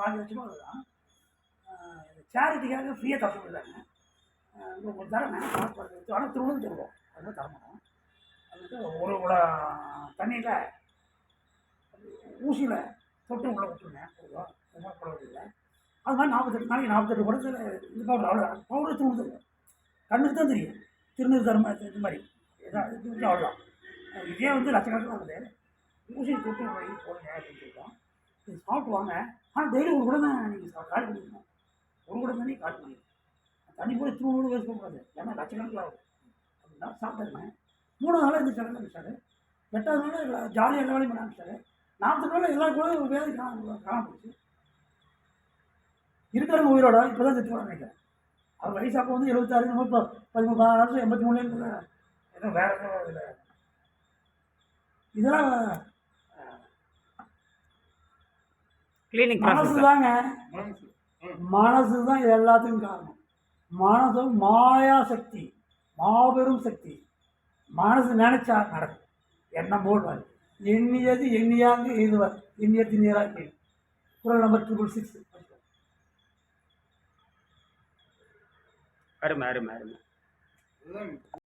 பாஞ்சு லட்சமாக அதுதான் சேரிட்டிக்காக ஃப்ரீயாக தர சொல்லிடுறாங்க உங்களுக்கு தரேன் ஆனால் திருவிழா சொல்லுவோம் அதுதான் தரமாட்டோம் அது வந்து ஒரு கூட தண்ணியில் ஊசியில் தொட்டு உள்ளே விட்டுருங்க போதும் எதுவும் அது மாதிரி நாற்பத்தெட்டு நாளைக்கு நாற்பத்தெட்டு கூட இது பவுடர் அவ்வளோ பவுடர் திருவள்ளூர் தருவோம். கண்ணுக்கு தான் தெரியும். திருநூறு தர்ம இது மாதிரி. இதான் இது வந்து அவ்வளோதான் இதே வந்து லட்சக்கணக்கில் வருது ஊசியை தொட்டு போய் போடுங்க அப்படின்னு சொல்லிட்டோம் நீங்கள் சாப்பிட்டு வாங்க. ஆனால் டெய்லி ஒரு கூட தான் நீங்கள் கால் பண்ணிக்கணும் ஒரு கூட தண்ணி கால் பண்ணிக்கணும் தண்ணி போய் தூணு வேஸ்ட் பண்ணக்கூடாது ஏன்னா லட்சக்கணக்கில் ஆகும். அப்படின்னா சாப்பிட்டுருந்தேன் மூணாவது நாளாக இந்த சடங்கு ஆரம்பிச்சாரு எட்டாவது நாள் ஜாலியாக எல்லா வேலையும் பண்ண ஆரம்பிச்சாரு. நாற்பது நாள் எல்லா கூட வேலை காண காண போச்சு. இருக்கிறவங்க உயிரோட இப்போ தான் செத்து நினைக்கிறேன். அவர் வயசாக வந்து எழுபத்தாறு நம்ம இப்போ பதிமூணு பதினாறு வருஷம் எண்பத்தி மூணுலேருந்து எதுவும் வேறு எதுவும் இதில். இதெல்லாம் கிளீனிக் மனசு தாங்க மனசு தான் எல்லாத்துக்கும் காரணம். மனசு மாயா சக்தி மாபெரும் சக்தி. மனசு நினைச்சா நடக்கும். என்ன போல்வார் எண்ணியது எண்ணியாங்க எழுதுவார் எண்ணியது நீராக குரல் நம்பர் ட்ரிபிள் சிக்ஸ் அருமை அருமை அருமை.